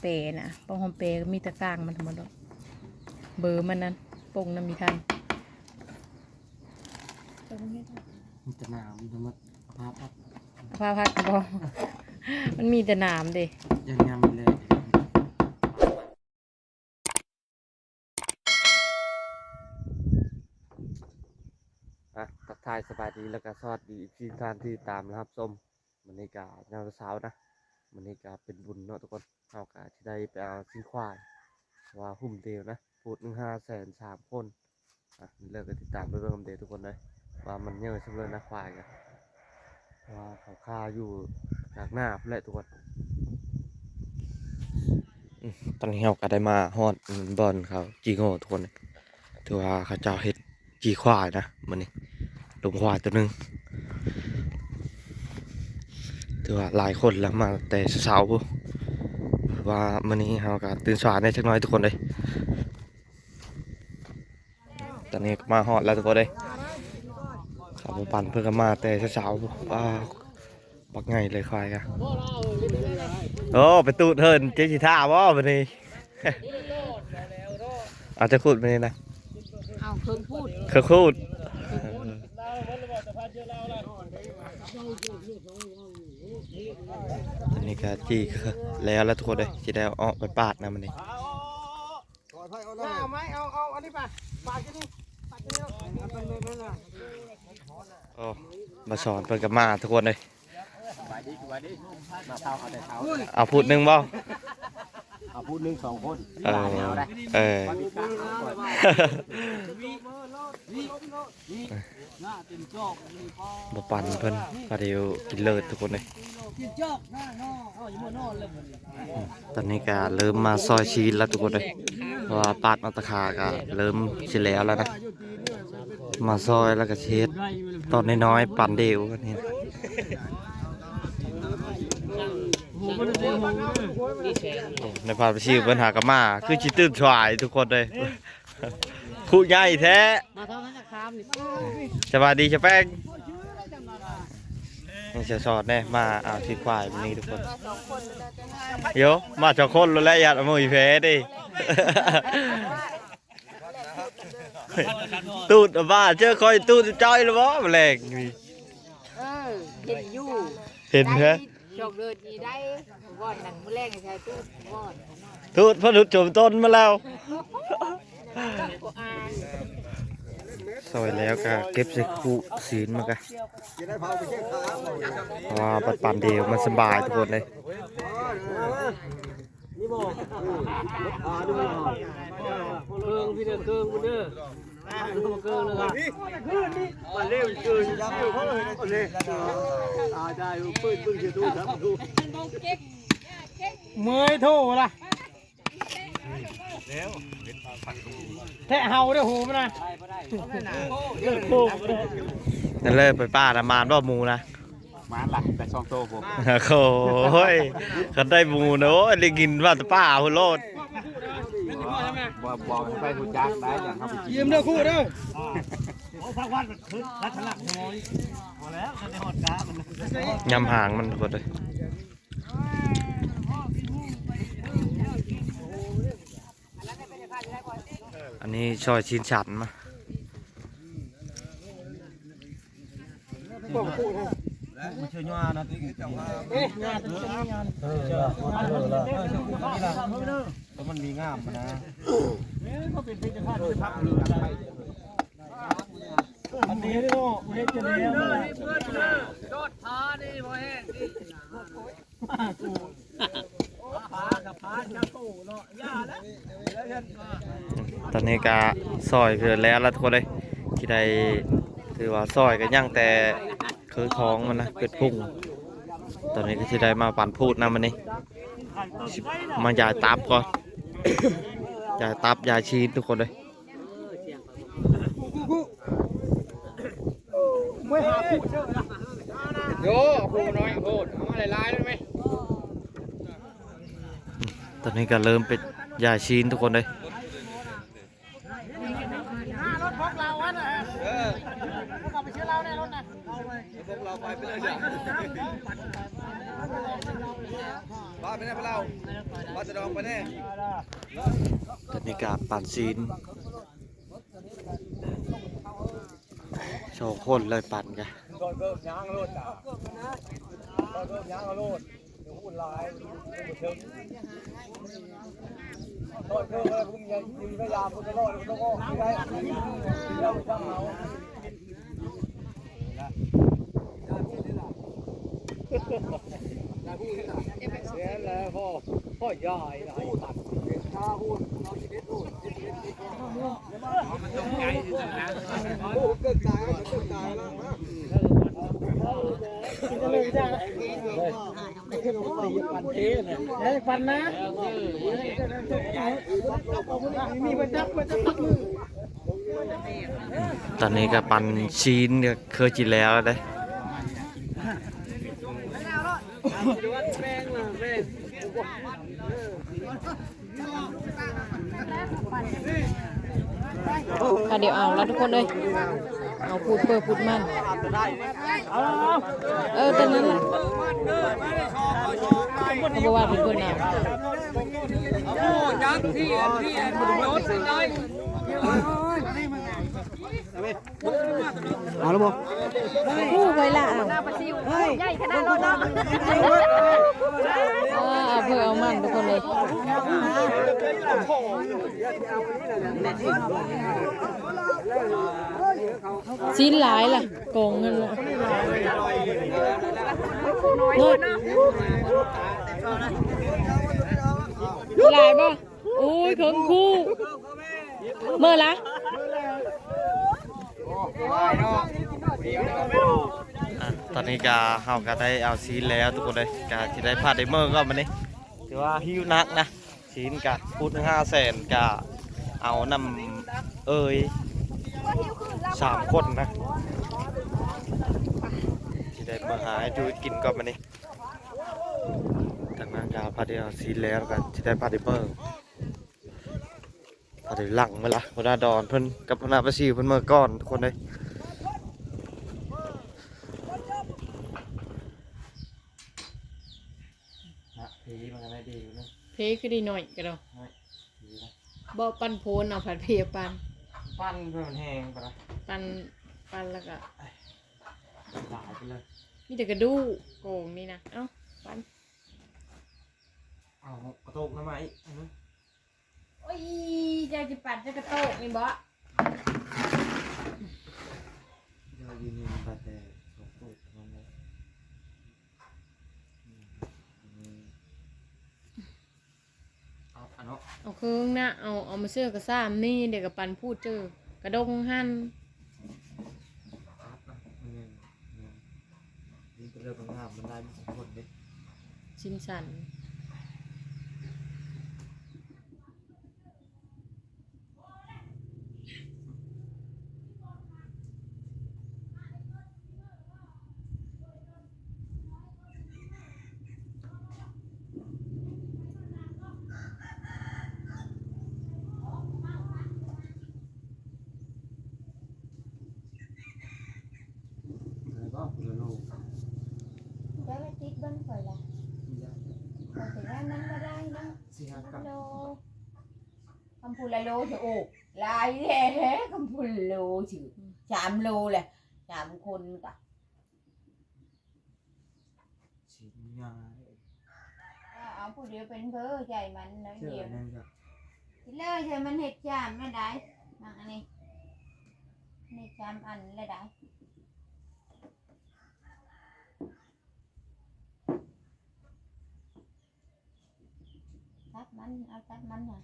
เปย์นะป้องหอมเปย์ก็มีแตะกร้างมันทั้งหมดดอกเบอร์มันนั้นปงนั้นมีทันมีแตะนาวมีทั้งหมดภาพอัพพาพักบอมันมีแต่หนามเด้ยังยำเลยอะทักทายสบายดีแล้วก็สวัสดีทุกท่านที่ตามนะครับส้มมันนี้กาเงาเสาร์นะ มันนี้กาเป็นบุญเนาะทุกคนเอากาที่ได้ไปเอาชิ้นควายว่าหุ่มเดียวนะพูดหนึ่งห้าแสนสามคนอะเลิกกันติดตามไปเบิ่งเดียวทุกคนเลยว่ามันเยอะสำเลยนะควายกันว่าเขาฆ่าอยู่จากหน้าพุ่นแหละทุกคนตอนนี้เราก็ได้มาฮอดบอลเขาจีโง่ทุกคนถือว่าเขาเจ้าเฮ็ดจีควายนะมันนี่ลงควายตัวหนึง ถือว่าหลายคนแล้วมาแต่เช้าๆพู้ว่ามันนี้เราก็ตื่นสายได้จักหน้อยทุกคนเลย ตอนนี้ก็มาฮอดแล้วทุกคนเลยขับมาปั่นเพื่อกันมาแต่เช้าๆพู้ว่าบักไงเลยควายกันโอ้ไปตูดเฮินเจ๊สิท่าบ่วันนี้อาจจะพูดไปนี่นะเอาเพิ่งพูดเคยพูด อันนี้ก็จี้แล้วแล้วทุกคนเลยจะได้เอาออกไปปาดนะมันนี่เอาไหมเอาเอาอันนี้ป่ะปากที่นี่ปากที่นี่เอาไปเลยนั่นน่ะโอ้มาสอนเพิ่นกับมาทุกคนเลยมาเท้าเอาแต่เท้าเอาพูดหนึ่งบ่เอาพูดหนึ่งสองคนเออเออ หน้าเป็นจอกมีพ่อมาปั่นเพิ่นพาเดียวกินเลิศทุกคนเลยตอนนี้ก็เริ่มมาซอยชีสแล้วทุกคนเลยเพราะว่าปาดมาตะขาก็เริ่มสิแล้วแล้วนะ มาซอยแล้วก็เช็ดตอนน้อยๆปั่นเดียวกันนี่ในภาพชีพปัญหากบมา คือชิตื้นชวายทุกคนเลย คู่ใหญ่แท้มาเท่านั้นนะครับนี่สวัสดีชะแป้งนี่จะสอดแน่มาเอาที่ควายมันนี่ทุกคนโยมาสองคนแล้วแหละอย่าเอามือแพ้ดิตูดบ้าเจอคอยตูดจ้อยหรือวะแมลงนี่เออเห็นอยู่เห็นฮะจอกเดินดีได้วอนนั่นมื้อแรกใช่ตู้วอนตูดพอดุดจมต้นมาแล้วก็อาย สวยแล้วก็เก็บใส่คู่ศีลมากะเพระว่าปัดปันเดียวมันสบายทุกคนเลยนี่บอกอ่าดูเกิงพี่เด้อเกิงคุณเด้อเกิงนะครับมาเร็วเกินเลยอาได้ปืนปืนเชื่อดูครับดูเมื่อยโทล่ะ แทะเฮาด้วยหูมันนะเลิกคู่นั่นเลยไปป้านะมานว่าหมูนะมาหลักแต่ซองโตผมโอ้ยกันได้หมูนะโอ้ยได้กินว่าแต่ป้าหุ่นโลดบอกบอกไปหูจักได้อย่างครับยืมเด้อคู่เด้อโอ้พักวันคือรัชลักน้อยพอแล้วจะหอดกามันยำหางมันทุกคนเลย อันนี้ซอยชินฉันมาไม่เชื่อยานะที่จังว่าเอ๊ะงานตัวนี้งานเออเออเออแล้วมันมีงามนะอันนี้นี่ก็เฮ็ดจะเลี้ยงยโดดพาดิบ่แห้งดิพากับพาจะ ตาะยาแล้วตอนนี้ก็ซอยเพื่อแล้วล้วทุกคนเลยที่ได้ถือว่าซอยก็ย่างแต่คือท้องมันนะเกิดพุ่ง ตอนนี้ก็ที่ได้มาปั่นพูดนะมันนี่มายายตับก่อนยายตับยายชีสทุกคนเลยไม่หาผู้เชื่อโยพูน้อยโพดเอามาหลายๆได้ไหม ตอนนี้ก็เริ่มเป็นยาชีนทุกคนเลยรถพกเราวะนะเออพวกเราไปเชื่อเราในรถนะเอาไปพวกเราไปไปเลยเดี๋ยวไปไปแน่พวกเราว่าจะดองไปแน่ตอนนี้ก็ปั่นซีนโชว์คนเลยปั่นกันก่อนเกิดยางโลดจ้ะก่อนเกิดยางโลดเดี๋ยวหุ่นลายเชิงก่อนเกิด เลยคุณยังยืนพยายามคุณจะรอดคุณต้องออกไม่ได้ เราจ้างเราเสียแล้วพ่อพ่อใหญ่หลายตัดข้าพูดเราจะได้พูดมันต้อนะจเกิดใจแล้วตอนนี้ก็ปั่นซีนเนี่ยเคยกินแล้วได้ค่ะเดี๋ยวเอาแล้วทุกคนเลย เอาพูดเปิดพูดมัน เออตอนนั้นแหละเขาบอกว่าเป็นคนเอาจังที่ที่โน้ตได้เอาแล้วบ่ผู้ไว้ละเอาใหญ่ขนาดรถเนาะอ่าเอาเพื่อเอามันทุกคนเลย ชิ้นหลายล่ะโกงเงินละน้ตหลายป่ะโอ้ยเขิงคู่ เมื่อละตอนนี้ก็เฮาก็ได้เอาซีนแล้วทุกคนเลยก็ที่ได้พาได้เมอร์ก็มานี่ถือว่าหิวนักนะ ซีนกะพูดห้าแสนกะเอานำเอ้ยสามคนนะที่ได้มาหาดูกินก่อนมานี่ทางนั้นก็พาได้เอาซีแล้วกันที่ได้พาได้เมอร์พาได้หลังมาละหัวหน้าดอนเพิ่นกับหัวหน้าประสีเพิ่นเมื่อก่อนทุกคนเลย นะผีมันก็ได้ดีอยู่นะ เพ คือดีหน่อยก็เราผีนะบ่ปันโพนเอาผัดเพียปันปั้นเพื่อมันแห้งไปละปันปันแล้วก็หลายไปเลยมีแต่กระดูกโกงนี่นะเอ้าปันเอากระโตกน้ำไหมอันนั้นโอ้ยจะจะปัดจะกระโตกนี่บ่เดี๋ยวยืนนี่บาดแต่สองตัวทำไมอืมอืมเอาอันเนาะ เอาเครื่องนะเอาเอามาเชื่อกระซ้ำนี่เดี๋ยวกับปันพูดเจอกระดงหั่นครับนะมันยังยังนี่เป็นเรื่องของงามมันได้สองคนเด้ชิ้นสัน แล้วก็เรือโลก ได้ไปติดบ้านข่อยละข่อยถึงร้านนั้นก็ได้นะ สี่ห้ากับ โลคำพูดละโลเถอะโอ้ลายแท้คำพูดโลชื่อสามโลแหละสามคนกะชิ้นยาเอาผู้เดียวเป็นเพ้อใจมันน้อยเดียวแน่จ้ะทีเลยใช่มันเห็ดจามไม่ได้มาอันนี้นี่จามอันเลยได้ตัดมันเอาตัดมันหน่อย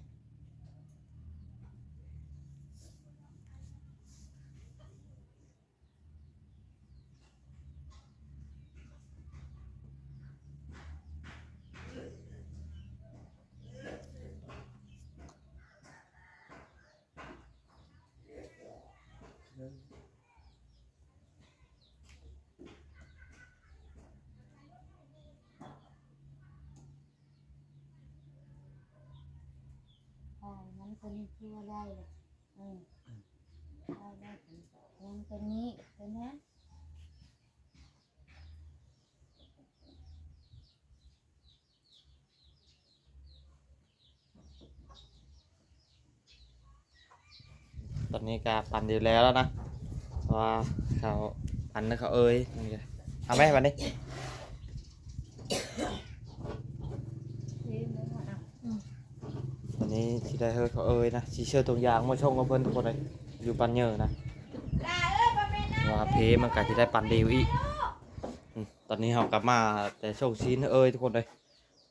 ตัวนี้ที่ว่าได้เลยอืมได้ได้ยังตัวนี้ตันั้นตอนนี้กาปั่นอยู่แล้วนะว่าเขาปั่นนะเขาเอ้ยเอาไหมวันนี้ นนี้ที่ได้เฮ้ยเขาเอ้ยนะชีเชื่อตรงยางมาชงกับเพื่อนทุกคนเลยอยู่ปันเยอะนะลาเอ้ยบ่แม่นนะว่าเพมันก็จะได้ปั่นเดียวอีกอืมตอนนี้เรากลับมาแต่โชคชิ้นเอ้ยทุกคนเลย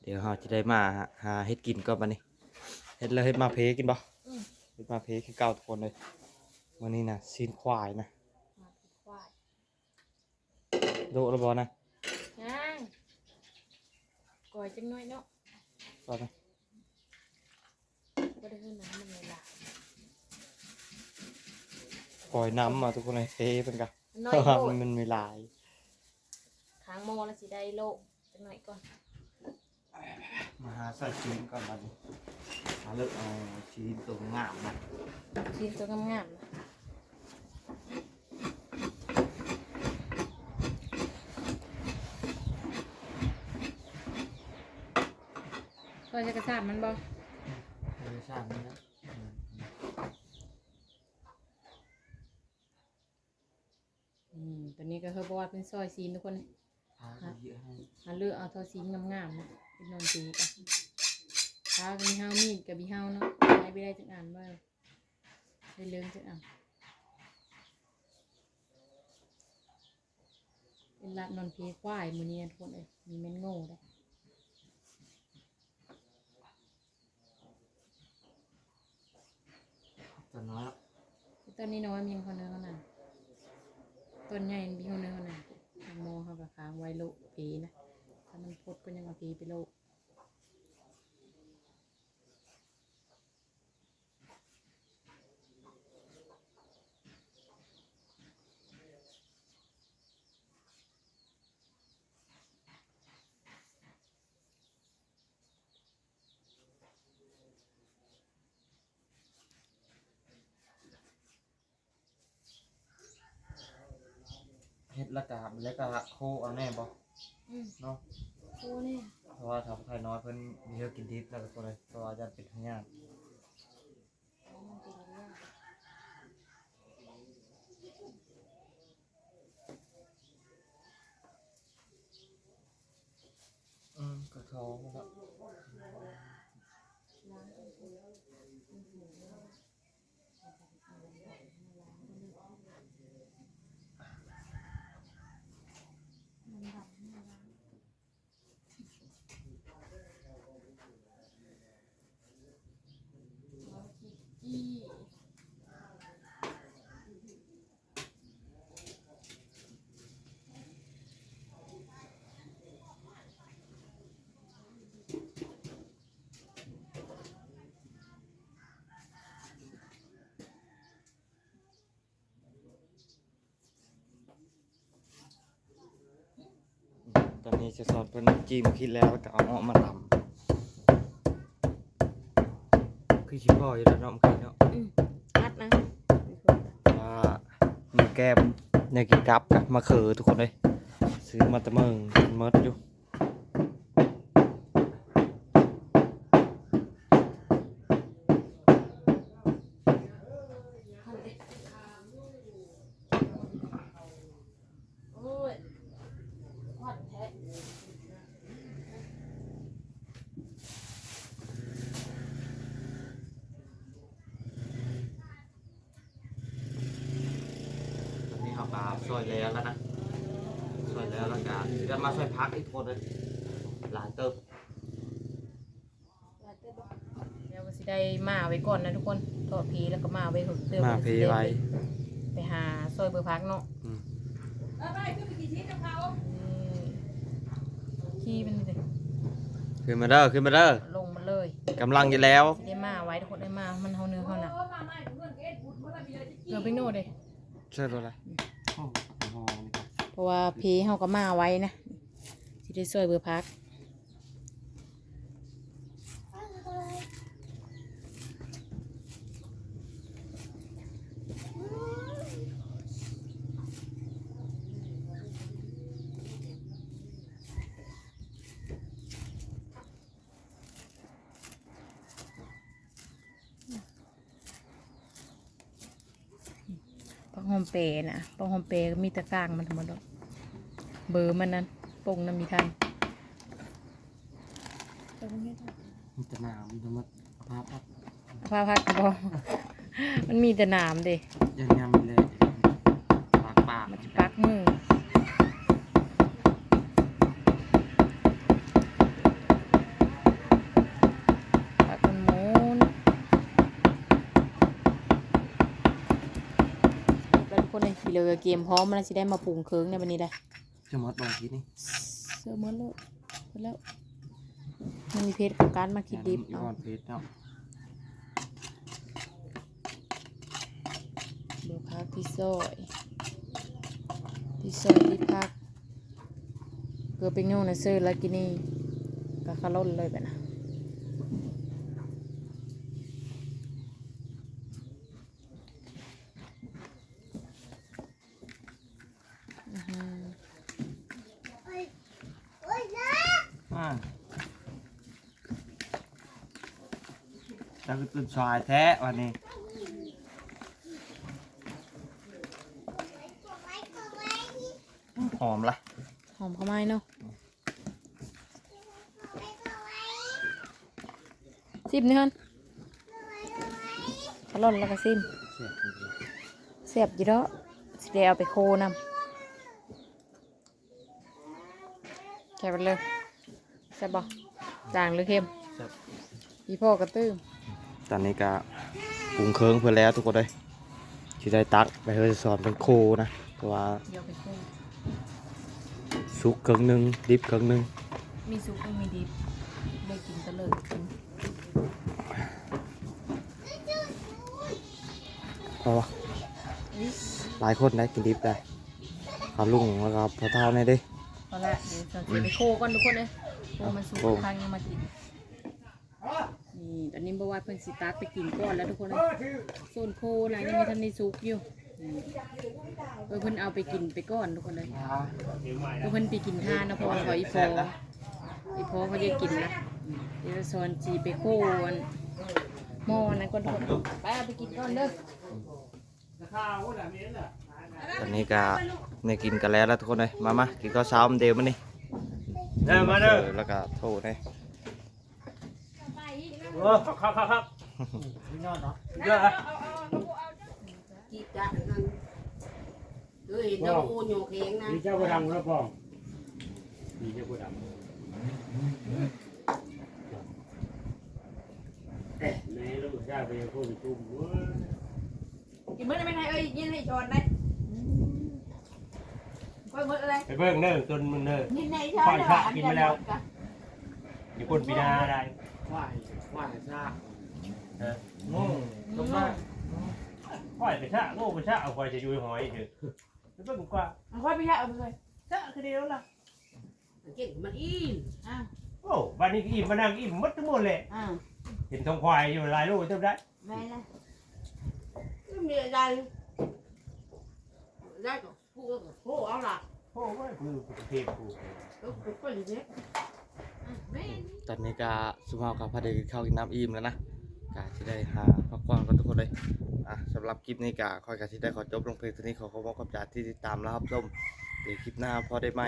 เดี๋ยวเราจะได้มาหาหาเฮ็ดกินก่อนวันนี้เฮ็ดแล้วเฮ็ดมาเพกินบ่เฮ็ดมาเพคือเก่าทุกคนเลยวันนี้นะชิ้นควายนะควายโดดแล้วบอนะย่างก่อยจังน้อยเนาะก่อนนะบ่ ได้เฮือนน้ำมันเลยล่ะปล่อยน้ำมาทุกคนเลยเพเป็นกันน้อเพยราะว่าโลมันดมันมีหลายค้างโมแล้วสิได้โลจังน้อยก่อนมาหาใส่ชิ้นก่อนวันนี้หาเลือกเอาชิ้นตัวงามนะชิ้นตัวงามๆนะก็จะกระซาบมันบ่ เออช่างนี่นะอืมตัวนี้ก็คือบอกว่าเป็นซอยซีนทุกคนหาเยอะให้หาเลือกเอาเท่าซีนงามๆนะเป็นนอนตีกันถ้ามีเฮามีดกับมีเฮาเนาะได้ไปได้จังอ่านว่าได้เรื่องจังอ่านเป็นรับนอนเพควายมือนี้ทุกคนเลยมีเม่นโง่ได้ ตัวน้อยแล้วต้นนี้น้อยมีคนเนื้อขนาดต้นใหญ่มีคนเนื้อขนาดโมเขากับค้างไว้โลปีนะ ถ้ามันพดก็ยังมาปีไปโลก และกาบแล้วก็โคเอาแน่บ่อืมเนาะโอ้เนี่ยเพราะว่าทำไทยน้อยเพิ่นมีเยอะกินดิบแล้วก็ตัวเลยเพราะว่าจะเป็นทางยากมันเป็นเรื่องอืมกระท้องแล้ว อี ตอนนี้จะสอนเพิ่นจิ้มคิดแล้วแล้วก็เอาออกมาตำคือชิพ่ออยู่แล้วเนาะมันคือเนาะอืมอัดนะว่ามีแก้มเนี่ยกินกับกับมะเขือทุกคนเลยซื้อมาแตะเมิงมันเมดอยู่ โอ้ยหอดแท้ ตอนนี้เขาปลาซอยแล้วแล้วนะซอยแล้วแล้วก็จะมาซอย พักอีกคนเลยหลายเติบเดี๋ยวก็สิได้มาไว้ก่อนนะทุกคนทอดพีแล้วก็มาไว้หกเดือนมาเพไว้ ไปหาซอยเบอร์พักเนาะอืม เออไปขึ้นไปกี่ชิ้นกับเขานี่ขี้มันเลยขึ้นมาเด้อขึ้นมาเด้อลงมาเลยกำลังจะแล้ว สิได้มาไว้ทุกคนได้มา มันเฮาเนื้อเฮาหนักโอ้มาใหม่เพื่อนเอ็ดบุญเมื่อไหร่มีอะไรจะกิน เกลือไปโน่เลยใช่ตัวอะไรเพราะว่าพีเฮาก็มาไว้นะ สิได้ช่วยเบือพักปองโฮมเปรนะปองโฮมเปรมีตะกร้างมันทั้งหมดเบอร์มันนั้น งนั้นมีทันมันจะหนาวมีทั้งหมดภาพอัพพาพัดบอมันมีแต่หนามเด้ยังยำเลยปากปากมันจะปักมือปักมันหมุนแล้วทุกคนในขี่เรือเกมพร้อมมันจะได้มาปรุงเคิงในวันนี้ได้ จะหมดบางทีนี่เสื้อหมดแล้วหมดแล้ว มันมีเพจของการมาคิดดิบเอาเอาเพชรเนาะเบอร์พักที่ซอยที่ซอยที่พักเกือบไปโง่นะซื้อแล้วกินนี่ก็คาร่นเลยแบบนะอื้อหือ อ่า จะคือตื่นสายแท้วันนี้หอมละหอมเข้าไม้เนาะซิมนี่ฮันคาร่นแล้วก็ซิมเสียบจริงเสียบอยู่แล้วสิได้เอาไปโคนำแค่ไปเลยแซ่บบ่จางหรือเค็มๆแซ่บพี่พ่อกระตื้ม ตอนนี้ก็ปรุงเครื่องเพื่อแล้วทุกคนเลยที่ได้ตักไปเฮอสอนเป็นโคนะเพราะว่าเดี๋ยวไปโคนซุกเครื่องหนึงดิบเครื่องหนึงมีซุปก็มีดิบเลยกินก็เลยกินเพราะว่าหลายคนได้กินดิบได้ขาลุงแล้วก็พอเท่านี่เดิพอละเดี๋ยวจะไปโคก่อนทุกคนเลยโคมันสุกโคทางยังมากิน นี่ตอนนี้บอกว่าเพิ่นสิตักไปกินก่อนแล้วทุกคนเลยโซนโคนะยังไม่ทันได้สุกอยู่อืมเออเพิ่นเอาไปกินไปก่อนทุกคนเลยก็เพิ่นไปกินท่านะเพราะว่าเขาอีพออีพอเขาจะกินนะเดี๋ยวซอนจีไปโค่อันหม้อนั้นก่อนทุกคนไปเอาไปกินก่อนเด้อตอนนี้ก็ในกินกันแล้วแล้วทุกคนเลยมามากินข้าวเช้ามันเดียวมันนี่เด้อมาเด้อแล้วก็โทษเลย โอ้ครับครับครับเยอะอะจีจัดนั่นเฮ้ยเจ้าโอโยเข่งนะมีเจ้าผู้ดำครับพ่อมีเจ้าผู้ดำแม่ลูกชายไปยังพูดตุ้มเว้ยกินมื้อได้ไหมนายเอ้ยยินให้จอดได้ค่อยมื้ออะไรไปเบิ่งเด้อต้นมึงเด้อยินให้จอดได้ว่าอันเดียวกันมีคนปีนาได้ว่าย ว่ายซาเออโง่ลงมาค่อยไปชะโง่ไปชะเอาค่อยจะอยู่หอยเถอะไปเบิ่งกว่าค่อยไปแค่เอาไปเลยเจ้าคือเดียวล่ะเก่งมันอิ่มอะโอ้บ้านนี้ก็อิ่มมานั่งอิ่มหมดทั้งหมดเลยอะเห็นทองควายอยู่หลายลูกเท่าได้แม่นะไม่มีอะไรได้ก็พูดก็พูดเอาล่ะโอ้ยคือประเทศกูแล้วก็ไปเลยเนี่ยแม่ ตอนนี้ก็สุภาพกับพอดีกินข้าวกินน้ำอิ่มแล้วนะกาที่ได้หาพักผ่อนกันทุกคนเลยอะสำหรับคลิปนี้กาคอยกาที่ได้ขอจบลงเพลงตัวนี้ขอขอบคุณขอบใจที่ติดตามแล้วครับชมเดี๋ยวคลิปหน้าพอได้ไหม